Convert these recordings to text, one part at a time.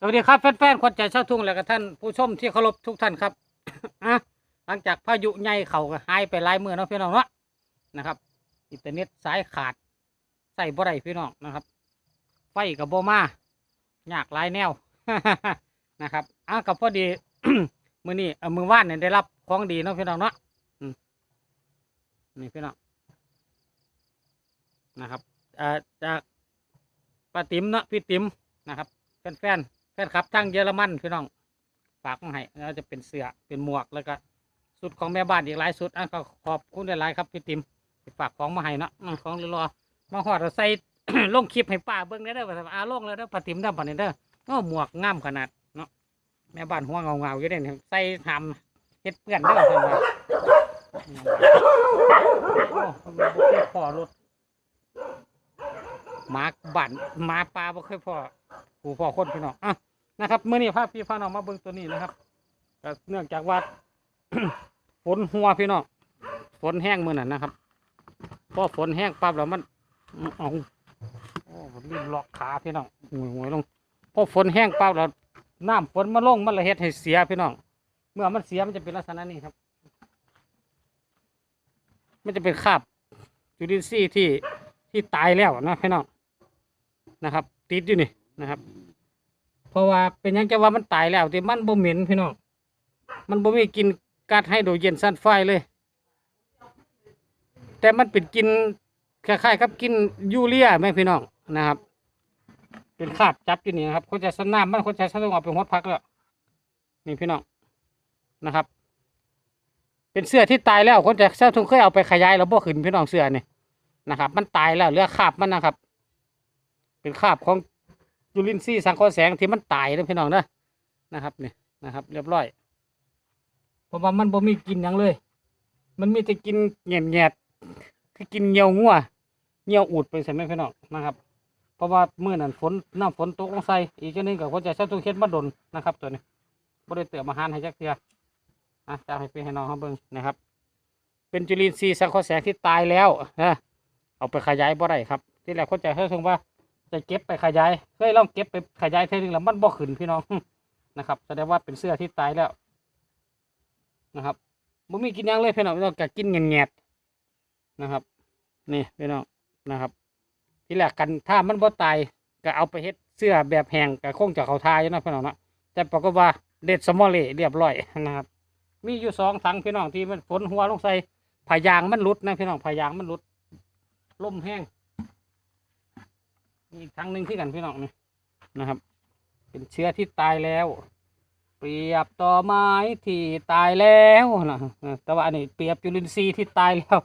สวัสดีครับแฟนๆคนใจเช่าทุ่งและก็ท่านผู้ชมที่เคารพทุกท่านครับ อะหลังจากพายุใหญ่เขาก็หายไปหลายมือเนาะพี่น้องเนาะนะครับ อินเทอร์เน็ตสายขาดใส่บ่ได้พี่น้องนะครับ ไฟกับโบมาอยากหลายแนวนะครับอะกับพอดีมือนี้เอ่มือว่านเนี่ยได้รับของดีเนาะพี่น้องเนาะนี่พี่น้องนะครับเอ่อจากป้าติ๋มเนาะพี่ติ๋มนะครับแฟนๆ ฟนครับทั้งเยอรมันพี่น้องฝากมาให้แล้วจะเป็นเสื้อเป็นหมวกแล้วก็สุดของแม่บ้านอีกหลายสุดอะก็ขอบคุณหลายๆครับพี่ติมฝากของมาให้นะของรอๆมาหอดเราใส่ลงคลิปให้ป้าเบิ่งได้เด้อว่าล่อาลงแล้วเด้อปาติ๋มดำปานนี้เด้อก็หมวกงามขนาดเนาะแม่บ้านหัวเงาเงาอยู่เด้ใส่ทำเฮ็ดเปื้อนเด้อเพิ่นว่าอืมโอ้เพิ่นบ่เคยพอรถหมาบ้านหมาป่าบ่เคยพอผู้พ่อคนพี่น้องอะ นะครับเมื่อนี้พาพี่พาน้องมาเบิ่งตัวนี้นะครับก็เนื่องจากว่า ฝนหัวพี่น้องฝนแห้งมือนั่นนะครับพอฝนแห้งปั๊บแล้วมันเอาโอ้ผมรีบล็อกขาพี่น้องหวยหวยลงพอฝนแห้งปั๊บแล้วน้ำฝนมาลงมันละเฮ็ดให้เสียพี่น้องเมื่อมันเสียมันจะเป็นลักษณะนี้ครับ มันจะเป็นคราบจุลินทรีย์ที่ที่ตายแล้วนะพี่น้องนะครับ ติดอยู่นี่นะครับ ราะว่าเป็นยังจะว่ามันตายแล้วที่มันบ่เหม็นพี่น้องมันบ่มีกินก๊าซไฮโดรเจนซัลไฟเลย แต่มันเป็นกินคล้ายๆกับกินยูเรียแม่พี่น้องนะครับ เป็นคาบจับอยู่นี่นะครับคนจะสนามมันคนจะสนามออกเป็นหัวพักแล้วนี่พี่น้องนะครับ เป็นเสื้อที่ตายแล้วคนจะเสื้อทุ่งเคยเอาไปขยายแล้วบ่ขึ้นพี่น้องเสื้อนี่นะครับ มันตายแล้วเหลือคาบมันนะครับ เป็นคาบของ จุลินทรีย์สังเคราะห์แสงที่มันตายนะพี่น้องนะนะครับนี่นะครับ เรียบร้อยเพราะว่ามันบ่มีกินยังเลย มันมีแต่กินแง่แง่คือกินเหงียวงัวเหงียวอูดไปใช่ไหมพี่น้องนะครับ เพราะว่าเมื่อนั้นฝนน้ำฝนตกลงใส่อีกจังนึงกับคนจะใช้ตู้เค็ดมาดนนะครับ ตัวนี้บ่ได้เตือมาหารให้จักเทื่ออะจะให้พี่ให้น้องเขาเบิ่งนะครับ เป็นจุลินทรีย์สังเคราะห์แสงที่ตายแล้วนะเอาไปขยายบ่ได้ครับ ที่แรกคนจะให้ถึงว่า จะเก็บไปขยายเคยลองเก็บไปขยายเท่านึงแล้วมันบ่ขึ้นพี่น้องนะครับแสดงว่าเป็นเสื้อที่ตายแล้วนะครับบ่มีกินยังเลยพี่น้องพี่น้องกกินแงดๆนะครับ นี่พี่น้องนะครับ ที่แรกกันถ้ามันบ่ตายก็เอาไปเฮ็ดเสื้อแบบแห้งก็คงจะเขาทายนะพี่น้องเนาะแต่ปรากฏว่าเด็ดสมอลเล่เรียบร้อยนะครับ มีอยู่สองถังพี่น้องที่มันฝนหัวลงใส่ผายางมันหลุดนะพี่น้องผายางมันหลุดลมแห้ง มีอีกครั้งหนึ่งที่กันพี่น้องนี่นะครับ เป็นเชื้อที่ตายแล้ว เปรียบต่อไม้ที่ตายแล้วนะออแต่ว่าอันนี้เปรียบจุลินทรีย์ที่ตายแล้ว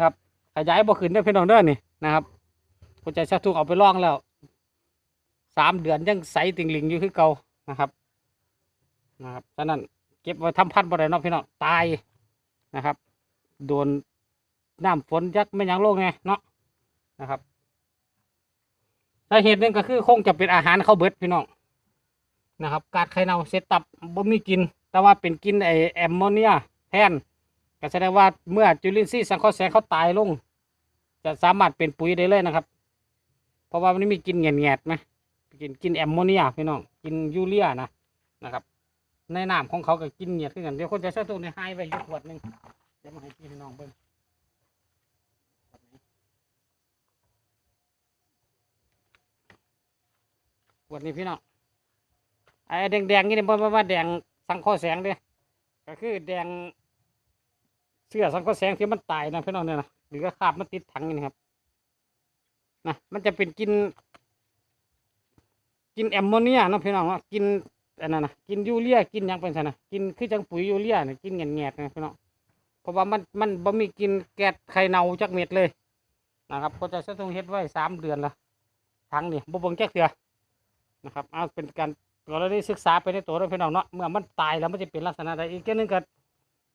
ครับขยายบ่ขึ้นได้พี่น้องเด้อนี่นะครับคุณใจชักทุกเอาไปลองแล้วสามเดือนยังใสติ่งหลิงอยู่คือเก่านะครับนะครับฉะนั้นเก็บไว้ทำพันธุ์บ่ได้เนาะพี่น้องตายนะครับ โดนน้ำฝนยักษ์ไม่ยั้งโลกไงเนาะนะครับ สาเหตุหนึ่งก็คือคงจะเป็นอาหารเขาเบิดพี่น้องนะครับกาดไข่เน่าเสร็จตับบ่มีกิน แต่ว่าเป็นกินไอแอมโมเนียแทนก็แสดงว่าเมื่อจุลินทรีย์สังเคราะห์แสงเขาตายลง จะสามารถเป็นปุ๋ยได้เลยนะครับ เพราะว่ามันมีกินแง่ๆไหมกินกินแอมโมเนียพี่น้องกินยูเรียนะนะครับในน้ำของเขาก็กินเหงียดขึ้นกันเดี๋ยวคนจะใช้ตัวในไฮไว้อยู่ขวดหนึ่งเดี๋ยวมาให้พี่น้องเบิ่ง วดนี้พี่น้องไอ้แดงๆนี่เนี่ยบ่ว่าแดงสังเคราะห์แสงเด้ก็คือแดง เสื้อสังเคราะห์แสงที่มันตายนะพี่น้องเนี่ยนะหรือก็คาบมันติดถังนี่ครับนะมันจะเป็นกิน กินแอมโมเนียเนาะพี่น้องเนาะกินอันนั้นนะกินยูเรียกินยังเป็นไงนะกินคือจังปุ๋ยยูเรียเนี่ยกินแง่ๆนะพี่น้องเพราะว่ามันมันบ่มีกินแก๊สไข่เน่าจักเม็ดเลยนะครับก็จะต้องเฮ็ดไว้สามเดือนละถังนี่บ่เบิ่งแก๊กเถื่อ นะครับเอาเป็นการเราได้ศึกษาไปในตัวเราพี่น้องเนาะเมื่อมันตายแล้วมันจะเป็นลักษณะใดอีกแค่นึงก็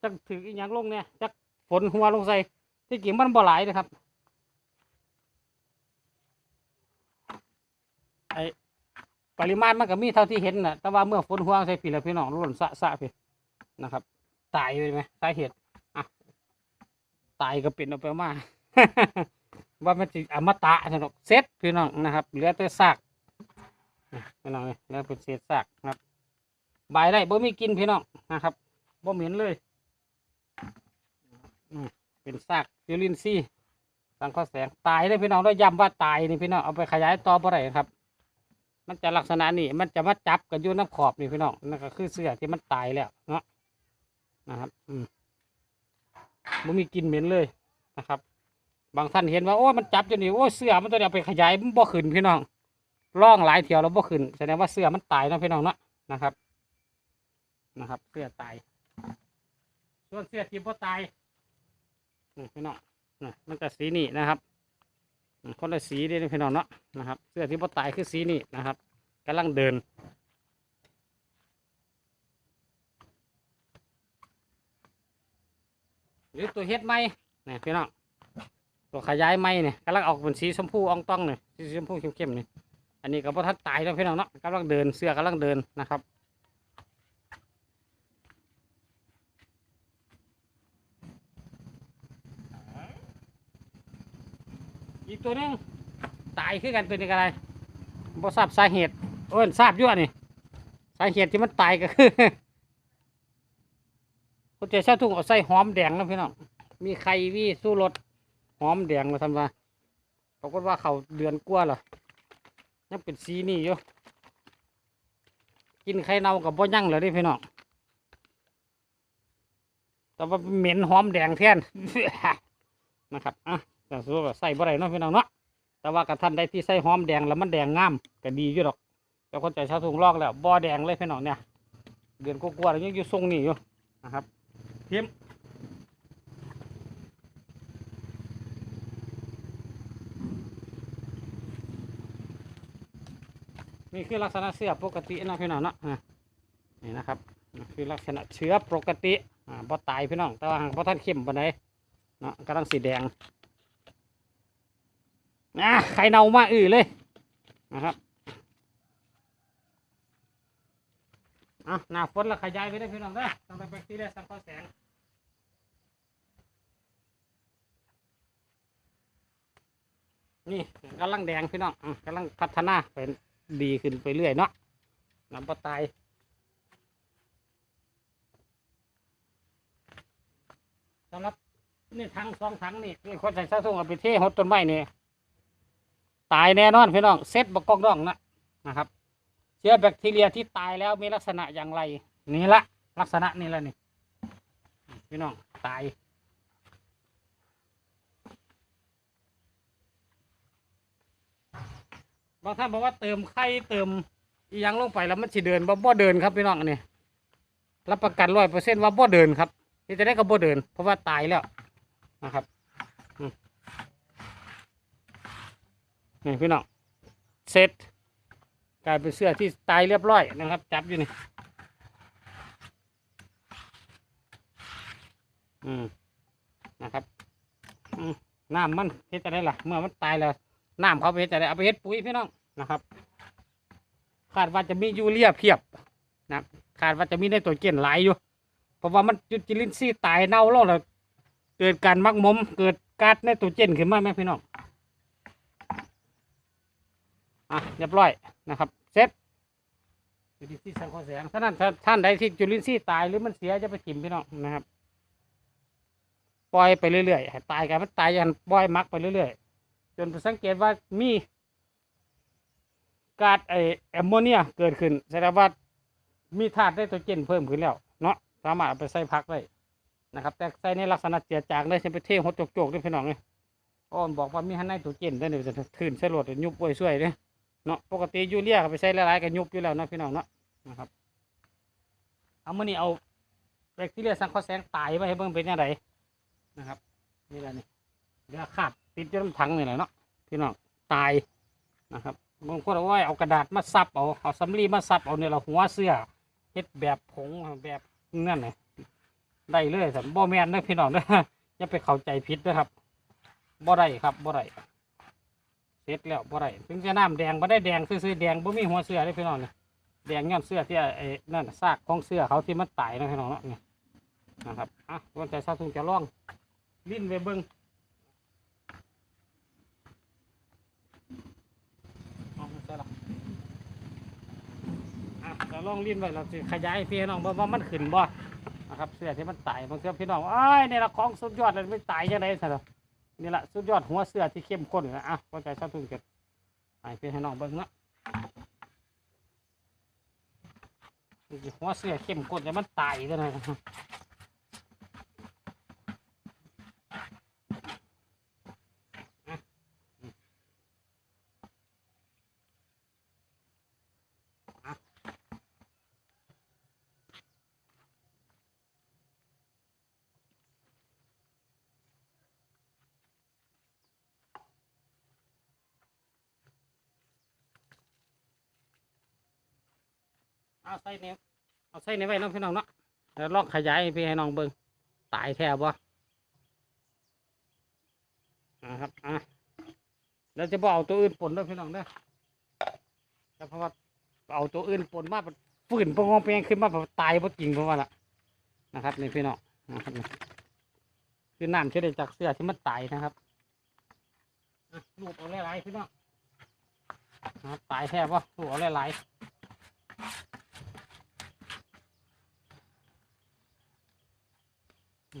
จักถืออีกอย่างลงเนี่ยจักฝนหัวลงใส่ที่จริงมันบ่หลายนะครับไอปริมาณมันก็มีเท่าที่เห็นน่ะแต่ว่าเมื่อฝนหัวใส่ผีแล้วพี่น้องหล่นสะสะพี่นะครับ ตายไปไหมสาเหตุอะตายก็เป็นเอาไปมาว่ามันจะอมตะสนุกเซ็ตพี่น้องนะครับเหลือแต่ซาก พี่น้องนี่แล้วเป็นเศษซากนะครับใบายได้บ่มีกินพี่น้องนะครับบ่เหม็นเลยเป็นซากซิลินซีสังเคราะห์แสงตายได้พี่น้องแล้ย้ำว่าตายนี่พี่น้องเอาไปขยายต่อบ่ได้ครับ มันจะลักษณะนี้มันจะมาจับกันอยู่น้ำขอบนี่พี่น้องนั่นก็คือเสื้อที่มันตายแล้วเนาะนะครับอืมบ่มีกินเหม็นเลยนะครับ บางท่านเห็นว่าโอ้มันจับอยู่นี่โอ้เสื้อมันตัวเดียวไปขยายมันบ่ขึ้นพี่น้อง ร่องหลายเที่ยวแล้วบ่ขึ้นแสดงว่าเสื้อมันตายนะพี่น้องเนาะนะครับ นะครับ เสื้อตาย ส่วนเสื้อที่บ่ตายนี่พี่น้องนี่มันก็สีนี่นะครับคนละสีเด้อพี่น้องเนาะนะครับ เสื้อที่บ่ตายคือสีนี่นะครับกำลังเดินหรือตัวเฮ็ดไหมนี่พี่น้องตัวขยายไม้เนี่ยกำลังออกเป็นสีชมพูอ่องต้องเนี่ยสีชมพูเข้มๆนี่ อันนี้ก็บ่ทันตายแล้วพี่น้องเนาะกำลังเดินเสื้อกำลังเดินนะครับอีกตัวนึงตายคือกันตัวนี้ก็ได้บ่ทราบสาเหตุเอ้นทราบยู่อันนี่สาเหตุที่มันตายก็คือคุณเจ้าชาทุ่งเอาใส่หอมแดงนะพี่น้องมีไข่มีสู้รสหอมแดงมาทำว่าปรากฏว่าเขาเดือนกว่าเหรอ ยังเป็นสีนี่อยู่กินไข่เน่ากับบ่ยั่งเลยดิพี่น้องแต่ว่าเหม็นหอมแดงแทนนะครับอะแต่สมมติว่าใส่บ่ได้เนาะพี่น้องเนาะแต่ว่ากระทันได้ที่ใส่หอมแดงแล้วมันแดงงามก็ดีอยู่ดอกแต่คนใจชาวทุ่งลอกแล้วบ่แดงเลยพี่น้องเนี่ยเดือนกว่าๆแล้วยังอยู่ทรงนี่อยู่นะครับพิม นี่คือลักษณะเสื้อปกตินะพี่น้องเนาะอะนี่นะครับนี่คือลักษณะเชื้อปกติอ่าบ่ตายพี่น้อง แต่ว่าหางบ่ท่านเข้มปานใดเนาะกำลังสีแดงนะไข่เน่ามาอื้อเลยนะครับอะหน้าฝนแล้วขยายไปได้พี่น้องเด้อต้องไปแบคทีเรียสังเคราะห์แสงนี่กำลังแดงพี่น้องอะกำลังพัฒนาเป็น ดีขึ้นไปเรื่อยเนาะน้ำปลาตายสำหรับนี่ทั้งสองทั้งนี่นี่คนใส่ซาส่งเอาไปเทหดต้นไม้นี่ตายแน่นอนพี่น้องเซตบกกอกดองนะนะครับ เชื้อแบคทีเรียที่ตายแล้วมีลักษณะอย่างไร นี่ละลักษณะนี่ละนี่พี่น้องตายางท่านบอกว่าเติมไข่เติมอียังลงไปแล้วมันสิเดินบ่บ่เดินครับพี่น้องอันนี้รับประกันร้อยเปอร์เซ็นต์ว่าบ่เดินครับที่จะได้ก็บ่เดิน เพราะว่าตายแล้วนะครับนี่พี่น้องเสร็จกลายเป็นเสื้อที่ตายเรียบร้อยนะครับ จับอยู่นี่อืมนะครับน้ำมันเฮ็ดจะได้ล่ะ เมื่อมันตายแล้วน้ำเขาไปเฮ็ดจะได้เอาไปเฮ็ดปุ๋ยพี่น้อง นะครับคาดว่าจะมียูเรียเพียบนะครับคาดว่าจะมีในตัวเกณฑ์หลายอยู่ เพราะว่ามันจุดจิลินทรีย์ตายเน่าแล้วแล้วเกิดการมักมมเกิดก๊าซในตัวเจนขึ้นมาไหมพี่น้องอะเรียบร้อยนะครับเสร็จจุลินทรีย์สังเคราะห์แสงท่านั้นท่านใดที่จุลินทรีย์ตายหรือมันเสียจะไปกินพี่น้องนะครับ ปล่อยไปเรื่อยๆตายกันมันตายยันปล่อยมักไปเรื่อยๆจนสังเกตว่ามี ก๊าซไอแอมโมเนียเกิดขึ้นแสดงว่ามีธาตุไนโตรเจนเพิ่มขึ้นแล้วเนาะสามารถเอาไปใส่พักได้นะครับ แต่ใส่ในลักษณะเจียจางได้ใช่ไปเทหดโจกๆด้วยพี่น้องเลยอ้อนบอกว่ามีฮันไนโตรเจนได้เดี๋ยวจะทื่นใส่รถยุบป่วยช่วยเนี่ยเนาะปกติยูเรียไปใส่หลายๆกันยุบอยู่แล้วนะพี่น้องเนาะนะครับเอามื่อนี้เอาแบคทีเรียสังเคราะห์แสงตายไปให้เบิ่งเป็นยังไงนะครับนี่แหละนี่เดี๋ยวขาดติดอยู่น้ำถังนี่แหละเนาะพี่น้องตายนะครับ บางคนเอาเอากระดาษมาซับเอาเอาสำลีมาซับเอาเนี่ยเราหัวเสื้อเฮ็ดแบบผงแบบนั่นน่ะได้เลยสันบ่แมนเด้อพี่น้องเด้ออย่าไปเข้าใจผิดนะครับบ่ได้ครับบ่ได้เสร็จแล้วบ่ได้ถึงจะน้ำแดงบ่ได้แดงซื่อๆแดงบ่มีหัวเสื้อเด้อพี่น้องเนี่ยแดงย้อนเสื้อที่ไอ้นั่นซากของเสื้อเขาที่มันตายนะพี่น้องเนาะนะครับอะวันใจซาทุงจะล่องลิ้นไปเบิ่ง เอาไม่ใช่ละ เราลองลิ้นไว้เราจะขยายให้พี่น้องว่าว่ามันขึ้นบ่นะครับเสื้อที่มันตายบางเสื้อพี่น้องอ้ยนี่ละของสุดยอดเลยไม่ตายยังไงสิเนาะนี่ละสุดยอดหัวเสื้อที่เข้มข้นนะอะเข้าใจชอบทุ่งเกิดให้พี่ให้น้องเบิ่งนะหัวเสื้อเข้มข้นแต่มันตายยังไง เอาใส่เนี่ยเอาใส่เนี่ยไว้น้องพี่น้องเนาะแล้วลองขยายพี่ให้น้องเบิ่งตายแท้บ่นะครับอะแล้วจะบอกเอาตัวอื่นปนด้วยพี่น้องเด้อแล้วเพราะว่าเอาตัวอื่นปนมาฝืนปงองเปียงขึ้นมาแบบตายบ่จริงเพราะว่าล่ะนะครับนี่พี่น้องนะครับนี่คือน้ำที่ได้จากเสื้อที่มันตายนะครับลูกเอาหลายๆพี่น้องตายแท้บ่ลูกเอาหลายๆ มา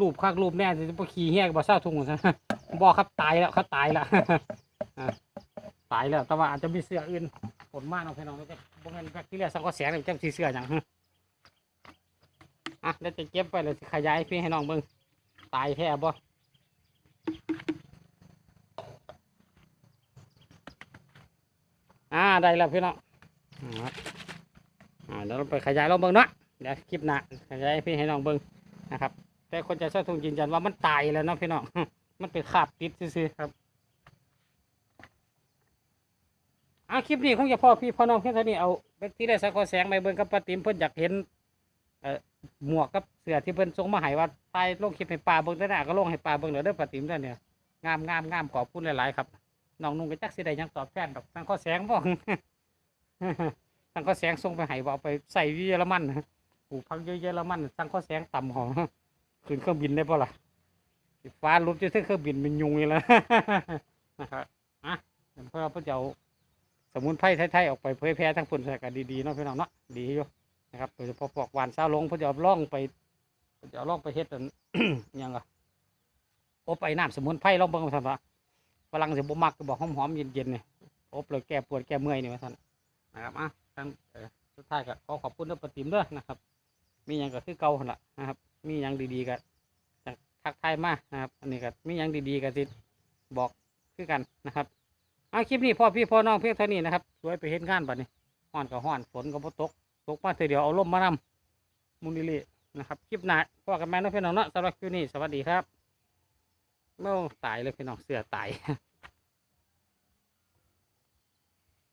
รูปข้างรูปแน่จะไปขี่เฮี้ยกับบ่เศร้าทุ่งซะบอกครับตายแล้วเขาตายแล้วอ่าตายแล้วแต่ว่าอาจจะมีเสื้ออื่นผลมากเนาะพี่น้องแล้วก็บ่แม่นแบคทีเรียสังก็แสงเลยจังสีเสื้ออย่างฮึอะเดี๋ยวจะเก็บไปเลยขยายพี่ให้น้องเบิ่งตายแท้บ่อ่า ได้แล้วพี่น้องอ่าครับอ่าเดี๋ยวเราไปขยายลองเบิ่งเนาะเดี๋ยวคลิปหน้าขยายให้พี่ให้น้องเบิ่งนะครับ แต่คนจะเศร้าทุ่งยืนยันว่ามันตายแล้วเนาะพี่น้องมันเป็นขาบติดซื่อๆครับอะคลิปนี้คงจะพ่อพี่พ่อน้องเพียงเท่านี้เอาเบคทีได้สักข้อแสงไปเบิ่งกับป้าติ๋มเพิ่อนอยากเห็นเอ่อหมวกกับเสื้อที่เพิ่นส่งมาให้ว่าตายลงคลิปให้ป้าเบิ่งได้นะก็ลงให้ป้าเบิ่งเด้อเด้อป้าติ๋มเด้อเนี่ยงามงามงามขอบคุณหลายๆครับ น้องนุ่งก็จักสิได้ยังตอบแทนดอกสังข้อแสงบ่สังข้อแสงส่งไปให้ว่อาไปใส่ยีเยอรมันนะปลูกพักเยอะเยอรมันสังข้อแสงต่ำหอขึ้นเครื่องบินได้ป่ะล่ะฟ้าลุดจะถึงเครื่องบินเป็นยุงเลยละนะครับอะเพื่อเพื่อจะเอาสมุนไพรไทยๆออกไปเผยแพร่ทั้งฝุ่นใส่กันดีๆเนาะพี่น้องเนาะดีอยู่นะครับโดยเฉพาะพวกหวานซาลงเพื่อจะล่องไปเพื่อจะล่องไปเฮ็ดอันอิหยังก็อบไอ้น้ำสมุนไพรล่องเบิ่งว่าซั่นว่า ฝรั่งสิบ่มักก็บอกหอมๆเย็นๆนี่อบเลยแก้ปวดแก้เมื่อยนี่ว่านนะครับอะทั้งสุดท้ายก็ขอขอบคุณเด้อปฏิมเด้อนะครับ มีหยังก็คือเก่าหั่นละนะครับ มีหยังดีๆก็จะทักทายมานะครับ อันนี้ก็มีหยังดีๆก็สิบอกคือกันนะครับเอาคลิปนี้พ่อพี่พ่อน้องเพียงเท่านี้นะครับสวยไปเห็นงานบัดนี้ห้อนก็ห้อนฝนก็บ่ตกตกมาเทีเดียวเอาลมมานำมุนิลีนะครับ คลิปหน้าพ่อกันแม่น้องพี่น้องเนาะสำหรับคลิปนี้สวัสดีครับ โอ้ตายเลยพี่น้องเสือตาย